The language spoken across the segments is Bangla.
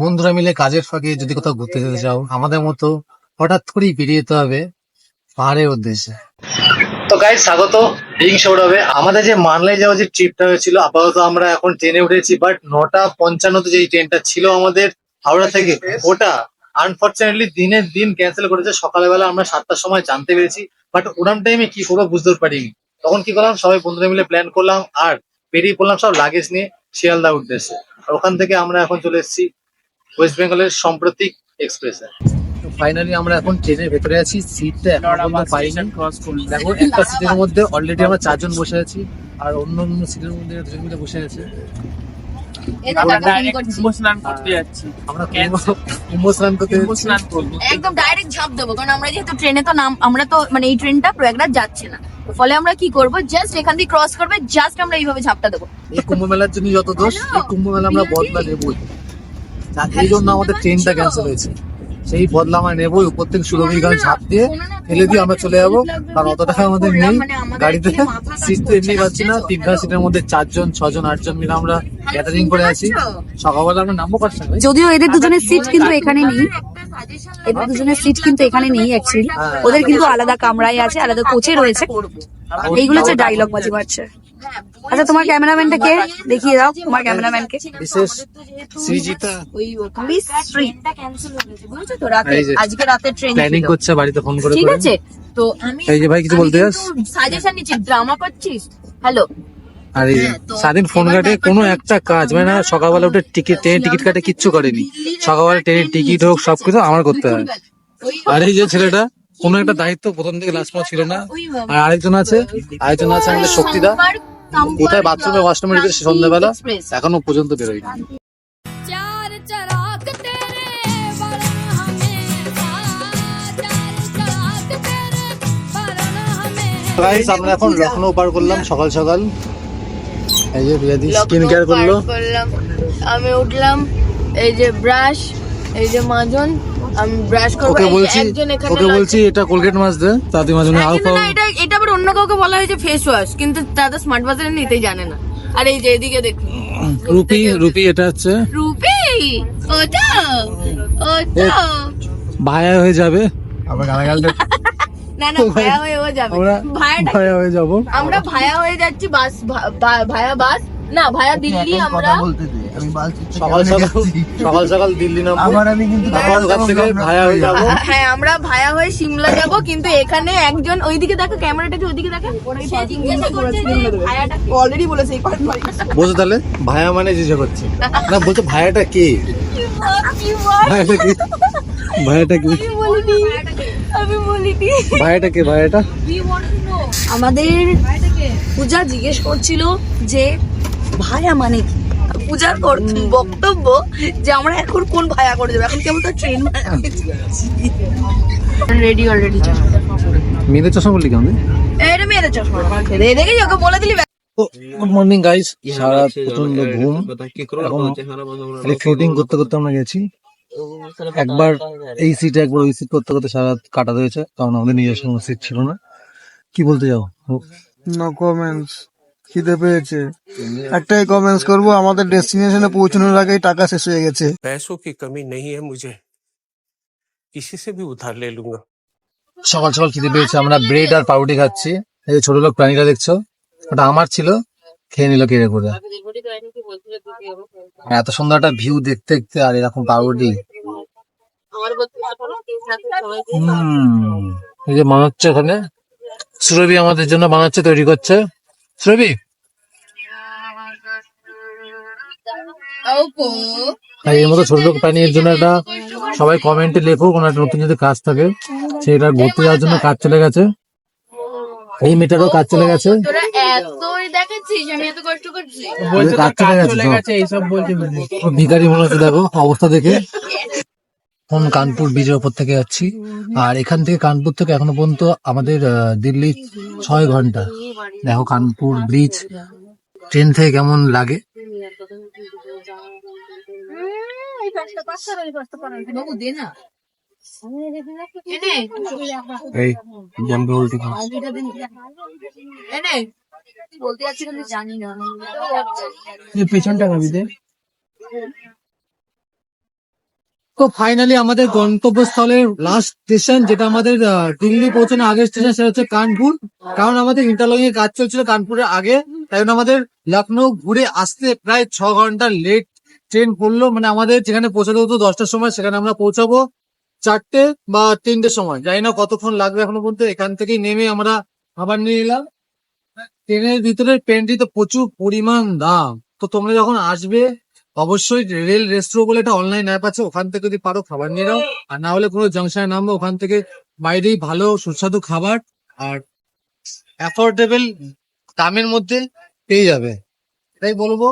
বন্ধুরা মিলে কাজের ফাঁকে যদি কোথাও ঘুরতে যেতে চাও আমাদের মতো হঠাৎ করেই বেরিয়ে যেতে হবে পাহাড়ের উদ্দেশ্যে। তো গাইজ স্বাগত। রিং সৌরভে আমাদের যে মানলাই যাওয়ার যে ট্রিপটা হয়েছিল আপাতত আমরা এখন ট্রেনে উঠেছি বাট নটা পঞ্চান্নতে যে ট্রেনটা ছিল আমাদের হাওড়া থেকে ওটা আনফর্চুনেটলি দিনের দিন ক্যান্সেল করেছে। সকালবেলা আমরা সাতটার সময় জানতে পেরেছি বাট ওরাম টাইমে কি করব বুঝতে পারিনি। তখন কি করলাম? সবাই বন্ধুরা মিলে প্ল্যান করলাম আর বেরিয়ে পড়লাম সব লাগেজ নিয়ে শিয়ালদা উদ্দেশ্যে। আর ওখান থেকে আমরা এখন চলে এসেছি ওয়েস্ট বেঙ্গলের সাম্প্রতিক এক্সপ্রেসে ফাইনালি আমরা এখন ট্রেনের ভেতরে আছি সিটটা এখন পাইনি। দেখো একটা সিটের মধ্যে অলরেডি আমরা চারজন বসে আছি আর অন্য অন্য সিটের মধ্যে দুজন মিলে বসে আছে। ডাইরেক্ট একদম ঝাঁপ দেবো কারণ আমরা যেহেতু ট্রেনে তো নাম আমরা তো মানে এই ট্রেনটা প্রয়াগরাজ যাচ্ছে না। ফলে আমরা কি করব? জাস্ট এখান দিয়ে ক্রস করবে জাস্ট আমরা এইভাবে ঝাপটা দেবো। এই কুম্ভ মেলার জন্য যত দোষ এই কুম্ভ মেলা আমরা বদলা নেবই এই জন্য আমাদের ট্রেনটা ক্যান্সেল হয়েছে। সেই বদলা আমরা নেবই উপর থেকে সুরভি গান ঝাঁপ দিয়ে ফেলে দিয়ে আমরা চলে যাব। কারণ অত টাকা আমাদের নেই। গাড়িতে সিট তো এমনি পাচ্ছি না। তিনটা সিটের মধ্যে চারজন ছজন আটজন মিলে আমরা গ্যাদারিং করে আছি। সকালবেলা আমরা নামবো সঙ্গে? যদিও এদের দুজনের সিট কিন্তু এখানে নেই। এদের দুজনের সিট কিন্তু এখানে নেই অ্যাকচুয়ালি ওদের কিন্তু আলাদা কামরায় আছে আলাদা কোচে রয়েছে। এইগুলো হচ্ছে ডায়লগ বাজি মারছে আচ্ছা তোমার ক্যামেরাম্যানটা কে? দেখিয়ে দাও তোমার ক্যামেরাম্যানকে বিশেষ সৃজিতা ওই শ্রী ক্যান্সেল হয়ে গেছে বুঝছ তো? রাতে আজকে রাতে ট্রেন প্ল্যানিং করছে বাড়িতে ফোন করে ঠিক। আছে তো আমি এই যে ভাই কিছু বলতে চাস? সাজেশন নিচ্ছি ড্রামা করছিস? হ্যালো আর এই সারাদিন ফোন কাটে কোনো একটা কাজ মানে না সকালবেলা উঠে টিকিট ট্রেনের টিকিট কাটে কিচ্ছু করেনি। সকালবেলা ট্রেনের টিকিট হোক সবকিছু আমার করতে হয়। আর এই যে ছেলেটা কোনো একটা দায়িত্ব প্রথম থেকে লাস্ট পর্যন্ত ছিল না। আর আরেকজন আছে আরেকজন আছে আমাদের শক্তিদা। কোথায় বাথরুমে ওয়াশরুমে ঢুকেছে সন্ধ্যাবেলা? এখনও পর্যন্ত বেরোয়নি। গাইস আমরা এখন লখনৌ পার করলাম সকাল সকাল। এই যে রিয়াদি স্কিন কেয়ার করল। আমি উঠলাম এই যে ব্রাশ এই যে মাজন আমি ব্রাশ করব। ওকে বলছি ওকে বলছি এটা কোলগেট মাছ দে তাতে মাঝে কিন্তু না এটা এটা আবার অন্য কাউকে বলা হয়েছে ফেস ওয়াশ কিন্তু দাদা স্মার্ট বাজারে নিতেই জানে না। আর এই যে এদিকে দেখুন। রুপি রুপি এটা হচ্ছে? রুপি ওটা ওটা ভায়া হয়ে যাবে। আবার গালাগাল না না ভায়া হয়ে ও যাবে। আমরা ভায়া হয়ে যাব। আমরা ভায়া হয়ে যাচ্ছি বাস ভায়া বাস। না ভায়া দিল্লি আমরা সকাল সকাল সকাল সকাল দিল্লি নামবো। আবার আমি কিন্তু ভায়া হয়ে যাব। হ্যাঁ আমরা ভায়া হয়ে সিমলা যাব কিন্তু এখানে একজন ওইদিকে দেখো ক্যামেরাটাকে ওইদিকে দেখো সে জিজ্ঞাসা করছে যে ভায়াটা অলরেডি বলেছে এই। তাহলে ভায়া মানে জিজ্ঞাসা করছে। না বলছো ভায়াটা কে? ভায়াটা কি? ভায়াটা কি? আমি বলিনি। ভায়াটা কে? ভায়াটা আমাদের পূজা জিজ্ঞেস করছিল যে ভায়া মানে কি? পূজার কর- বক্তব্য যে আমরা এখন কোন ভায়া করে যাব? এখন কেমন তো ট্রেন রেডি অলরেডি মেয়েদের চশমা বললি কেমন এটা মেয়েদের চশমা। ওকে বলে দিলি গুড মর্নিং গাইস সারা প্রচণ্ড ঘুম। ফ্লোটিং করতে করতে আমরা গেছি। একবার এই সিটে একবার ওই সিট করতে করতে সারা কাটাতে হয়েছে। কারণ আমাদের নিজস্ব সিট ছিল না। কি বলতে যাও নো কমেন্টস খিদে পেয়েছে একটাই কমেন্টস করব আমাদের ডেস্টিনেশনে পৌঁছানোর আগেই টাকা শেষ হয়ে গেছে पैसों की कमी नहीं है मुझे किसी से भी उधार ले लूंगा সকাল সকাল খিদে পেয়েছে আমরা ব্রেড আর পাউরুটি খাচ্ছি এই যে ছোট লোক প্রাণীরা দেখছো ওটা আমার ছিল খেয়ে নিল কেড়ে করে এত সুন্দর একটা ভিউ দেখতে দেখতে আর এরকম পাউরুটি হুম, এই যে বানাচ্ছে ওখানে সুরভি আমাদের জন্য বানাচ্ছে তৈরি করছে ওপো আর এর মতো ছোট লোক প্রাণীর জন্য একটা সবাই কমেন্টে লেখো কোনো একটা নতুন যদি কাজ থাকে সেটা ঘুরতে যাওয়ার জন্য কাজ চলে গেছে। এই মেয়েটারও কাজ চলে গেছে। কাজ চলে গেছে ভিখারি মনে হচ্ছে দেখো অবস্থা দেখে। এখন কানপুর ব্রিজের ওপর থেকে যাচ্ছি। আর এখান থেকে কানপুর থেকে এখনও পর্যন্ত আমাদের দিল্লি ছয় ঘণ্টা। দেখো কানপুর ব্রিজ ট্রেন থেকে কেমন লাগে? বাবু দে না এনে এই জাম্পে উল্টি এনে বলতে যাচ্ছি কিন্তু জানি না পেছনটা ভাবি দে তো ফাইনালি আমাদের গন্তব্যস্থলের লাস্ট স্টেশন যেটা আমাদের দিল্লি পৌঁছানোর আগের স্টেশন সেটা হচ্ছে কানপুর। কারণ আমাদের ইন্টারলকিং এর কাজ চলছিল কানপুরের আগে, তাই জন্য আমাদের লখনৌ ঘুরে আসতে প্রায় ছ ঘণ্টা লেট ট্রেন পড়ল। মানে আমাদের যেখানে পৌঁছাতে হতো দশটার সময়, সেখানে আমরা পৌঁছাবো চারটে বা তিনটের সময়। জানি না কতক্ষণ লাগবে এখনও পর্যন্ত, এখান থেকেই নেমে আমরা খাবার নিয়ে এলাম। ট্রেনের ভিতরে ট্রেনটি তো প্রচুর পরিমাণ দাম। তো তোমরা যখন আসবে অবশ্যই রেল রেস্ট্রো বলে একটা অনলাইন অ্যাপ আছে, ওখান থেকে যদি পারো খাবার নিয়ে নাও। আর না হলে কোনো জাংশনে নামবো, ওখান থেকে বাইরেই ভালো, সুস্বাদু খাবার আর অ্যাফোর্ডেবল দামের মধ্যে পেয়ে যাবে। তাই বলব,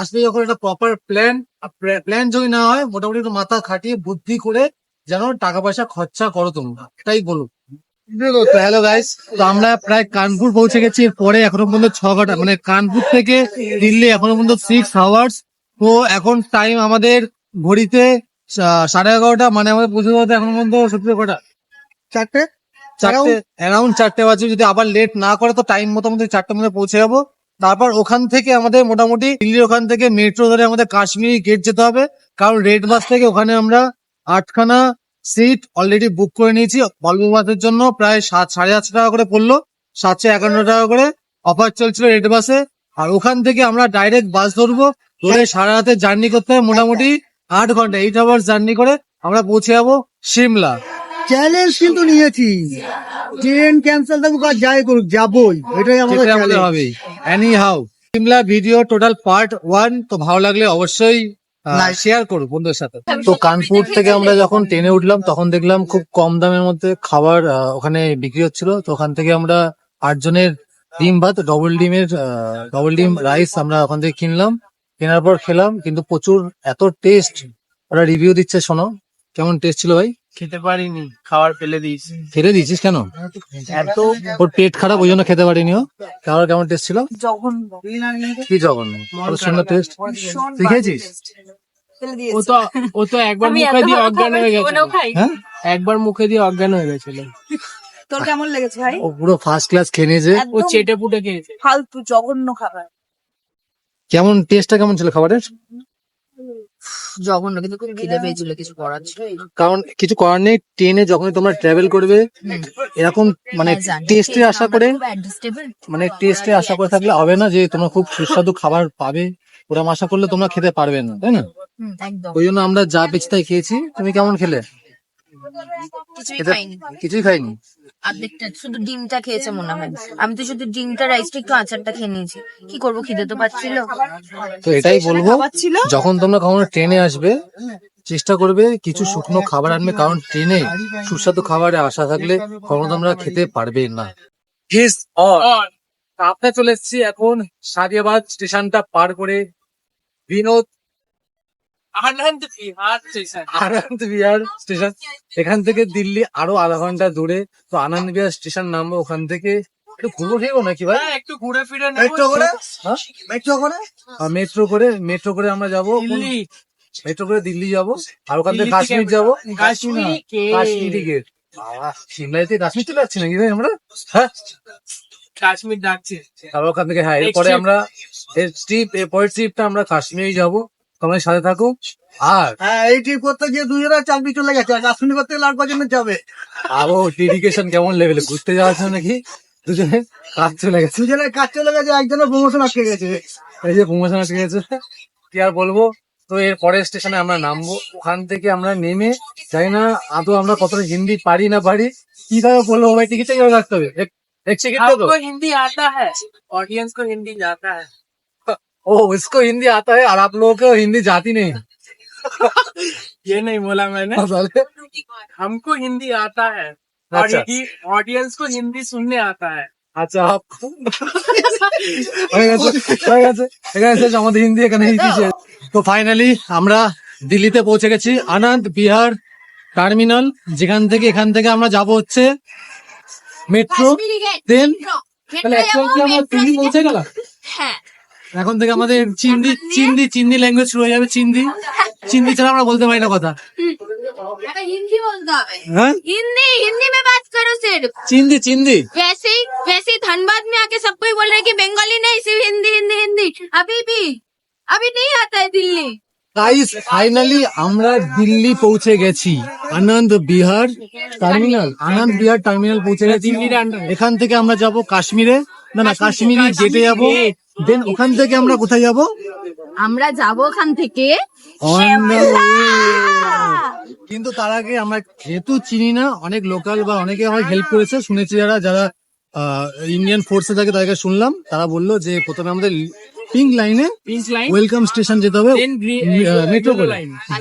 আসবে যখন একটা প্রপার প্ল্যান প্ল্যান যদি না হয়, মোটামুটি একটু মাথা খাটিয়ে, বুদ্ধি করে যেন টাকা পয়সা খরচা করো তোমরা। এটাই বলব। তো হ্যালো গাইস তো আমরা প্রায় কানপুর পৌঁছে গেছি। পরে এখনও পর্যন্ত ছ ঘণ্টা মানে কানপুর থেকে দিল্লি এখনও পর্যন্ত সিক্স আওয়ার্স তো এখন টাইম আমাদের ঘড়িতে সাড়ে এগারোটা মানে আমাদের পৌঁছে যেতে এখন পর্যন্ত সত্যি কটা? চারটে? চারটে অ্যারাউন্ড চারটে বাজে। যদি আবার লেট না করে তো টাইম মোটামুটি চারটের মধ্যে পৌঁছে যাব। তারপর ওখান থেকে আমাদের মোটামুটি দিল্লির ওখান থেকে মেট্রো ধরে আমাদের কাশ্মীরি গেট যেতে হবে। কারণ রেড বাস থেকে ওখানে আমরা আটখানা সিট অলরেডি বুক করে নিয়েছি। বলব বাসের জন্য প্রায় সাত সাড়ে সাতশো টাকা করে পড়ল। সাতশো একান্ন টাকা করে অফার চলছিল রেড বাসে আর ওখান থেকে আমরা ডাইরেক্ট বাস ধরবো। ধরে সারা রাতে জার্নি করতে হবে মোটামুটি আট ঘণ্টা। এইট আওয়ার্স জার্নি করে আমরা পৌঁছে যাব সিমলা। চ্যালেঞ্জ কিন্তু নিয়েছি। ট্রেন ক্যান্সেল থাকুক আর যাই করুক যাবই। এটাই আমাদের হবে anyhow Shimla video total part one তো ভালো লাগলে অবশ্যই শেয়ার করো বন্ধুদের সাথে। তো কানপুর থেকে আমরা যখন ট্রেনে উঠলাম তখন দেখলাম খুব কম দামের মধ্যে খাবার আহ, ওখানে বিক্রি হচ্ছিল। তো ওখান থেকে আমরা আটজনের ডিম ভাত ডবল ডিমের ডবল ডিম রাইস আমরা ওখান থেকে কিনলাম। কেনার পর খেলাম কিন্তু প্রচুর এত টেস্ট ওরা রিভিউ দিচ্ছে শোনো। কেমন টেস্ট ছিল ভাই? খেতে পারিনি খাবার ফেলে দিয়েছি। ফেলে দিয়েছিস কেন? এত ওর পেট খারাপ ওই জন্য খেতে পারিনি ও। খাবার কেমন টেস্ট ছিল? জঘন্য। কি জঘন্য? কত সুন্দর টেস্ট তুই খেয়েছিস? ও তো ও তো একবার মুখে দিয়ে অজ্ঞান হয়ে গেছিল। হ্যাঁ? একবার মুখে দিয়ে অজ্ঞান হয়ে গেছিল। তোর কেমন লেগেছে ভাই? ও পুরো ফার্স্ট ক্লাস খেয়ে নিয়েছে। ও চেটে পুটে খেয়েছে। ফালতু জঘন্য খাবার। কেমন টেস্টটা কেমন ছিল খাবারের? জঘন্য কিন্তু খুব খিদে পেয়েছিল কিছু করার ছিল কারণ কিছু করার নেই ট্রেনে যখনই তোমরা ট্রাভেল করবে এরকম মানে টেস্টে আশা করে মানে টেস্টে আশা করে থাকলে হবে না যে তোমরা খুব সুস্বাদু খাবার পাবে। ওরকম আশা করলে তোমরা খেতে পারবে না তাই না? একদম। ওই জন্য আমরা যা পেয়েছি তাই খেয়েছি। তুমি কেমন খেলে? কিছুই এটা- খাইনি। কিছুই খাইনি? অর্ধেকটা শুধু ডিমটা খেয়েছে মনে হয়। আমি তো শুধু ডিমটা রাইসটা একটু আচারটা খেয়ে নিয়েছি। কি করব খিদে তো পাচ্ছিল। তো এটাই বলব যখন তোমরা কখনো ট্রেনে আসবে চেষ্টা করবে কিছু শুকনো খাবার আনবে কারণ ট্রেনে সুস্বাদু খাবারে আশা থাকলে কখনো তোমরা খেতে পারবে না। আপনি চলে এসেছি এখন সাদিয়াবাদ স্টেশনটা পার করে বিনোদ আনন্দ বিহার স্টেশন। আনন্দ বিহার স্টেশন। এখান থেকে দিল্লি আরও আধা ঘণ্টা দূরে। তো আনন্দ বিহার স্টেশন নামবো ওখান থেকে। একটু ঘুরবো ফিরবো নাকি ভাই? হ্যাঁ, একটু ঘুরে ফিরে মেট্রো করে? হ্যাঁ? মেট্রো করে? মেট্রো করে মেট্রো করে আমরা যাব। দিল্লি। মেট্রো করে দিল্লি যাব। আর ওখান থেকে থেকে কাশ্মীর যাব। কাশ্মীরি গেট সিমলাতে কাশ্মীর চলে যাচ্ছি নাকি ভাই আমরা? হ্যাঁ? কাশ্মীর ডাকছে। তারপর ওখান থেকে হ্যাঁ এরপরে আমরা এর ট্রিপ এর পরের ট্রিপটা আমরা কাশ্মীরে যাব। সবাই সাথে থাকুক। আর হ্যাঁ, এই এইটি করতে গিয়ে দুজনে চাকরি চলে গেছে কাশ্মীর করতে লাগবার জন্য যাবে। আরও ডেডিকেশন কেমন লেভেলে ঘুরতে যাওয়ার জন্য নাকি? দুজনের কাজ চলে গেছে। দুজনের কাজ চলে গেছে একজনের প্রমোশন আটকে গেছে। এই যে প্রমোশন আটকে গেছে কি আর বলব? তো এর পরের স্টেশনে আমরা নামবো। ওখান থেকে আমরা নেমে যাই না আদৌ আমরা কতটা হিন্দি পারি না পারি। কি ভাবে বলব? ভাই টিকিট কীভাবে রাখতে হবে? এক সেকেন্ড হিন্দি আতা হ্যাঁ অডিয়েন্স কো হিন্দি জাতা হ্যাঁ। ओ इसको हिंदी आता है और आप लोगों को हिंदी जाती नहीं ये नहीं बोला मैंने তাহলে हमको हिंदी आता है और अच्छा। ऑडियंस को हिंदी सुनने आता है আচ্ছা আপ হয়ে গেছে হয়ে গেছে এখানে শেষ আমাদের হিন্দি এখানে হিন্দি শেষ তো ফাইনালি আমরা দিল্লিতে পৌঁছে গেছি আনন্দ বিহার টার্মিনাল যেখান থেকে এখান থেকে আমরা যাব হচ্ছে মেট্রো ট্রেন তাহলে actual কি আমরা দিল্লি পৌঁছে গেলাম হ্যাঁ এখন থেকে আমাদের চিন্দি চিন্দি চিন্দি ল্যাঙ্গুয়েজ শুরু হয়ে যাবে চিন্দি চিন্দি ছাড়া আমরা বলতে পারি না কথা हिंदी बोलता है হ্যাঁ हिंदी हिंदी में बात करो सिर्फ চিন্দি চিন্দি वैसे ही वैसे ही धनबाद में आके सब कोई बोल रहे हैं कि बंगाली नहीं सिर्फ हिंदी हिंदी हिंदी अभी भी अभी नहीं आता है दिल्ली গাইস ফাইনালি আমরা দিল্লি পৌঁছে গেছি আনন্দ বিহার টার্মিনাল আনন্দ বিহার টার্মিনাল পৌঁছে গেছি এখান থেকে আমরা যাব কাশ্মীরে না না কাশ্মীরি গেটে যাব দেন ওখান থেকে আমরা কোথায় যাব? আমরা যাব ওখান থেকে. কিন্তু তার আগে আমরা যেহেতু চিনি না অনেক লোকাল বা অনেকে হয় হেল্প করেছে শুনেছি যারা যারা ইন্ডিয়ান ফোর্সে থাকে তাদেরকে শুনলাম। তারা বলল যে প্রথমে আমাদের পিঙ্ক লাইনে ওয়েলকাম স্টেশন যেতে হবে মেট্রো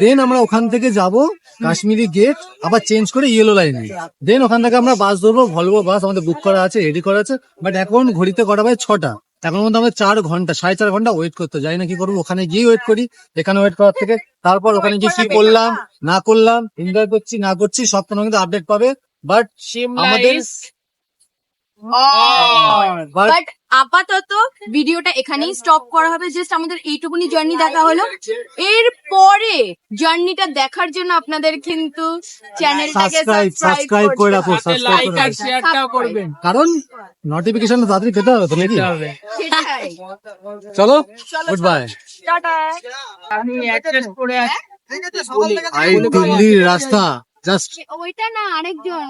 দেন আমরা ওখান থেকে যাব কাশ্মীরি গেট আবার চেঞ্জ করে ইয়েলো লাইনে দেন ওখান থেকে আমরা বাস ধরবো ভলভো বাস আমাদের বুক করা আছে রেডি করা আছে বাট এখন ঘড়িতে কটা বাজে ছটা। এখন মধ্যে আমাদের চার ঘণ্টা সাড়ে চার ঘণ্টা ওয়েট করতে যাই না কি করব ওখানে গিয়ে ওয়েট করি এখানে ওয়েট করার থেকে। তারপর ওখানে গিয়ে কি করলাম না করলাম এনজয় করছি না করছি সব তোমার কিন্তু আপডেট পাবে। বাট আমাদের. বাট আপাতত ভিডিওটা এখানেই স্টপ করা হবে। জাস্ট আমাদের এইটুকুনি জার্নি দেখা হলো। এর পরে জার্নিটা দেখার জন্য আপনাদের কিন্তু চ্যানেলটাকে সাবস্ক্রাইব সাবস্ক্রাইব করে রাখো সাবস্ক্রাইব লাইক আর শেয়ারটাও করবেন। কারণ নোটিফিকেশন তাড়াতাড়ি পেতে হবে তো নাকি? চলো গুড বাই আমি অ্যাড্রেস পড়ে আছি। আই দিল্লির রাস্তা জাস্ট ওইটা না আরেকজন।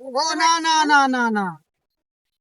ও না না না না না।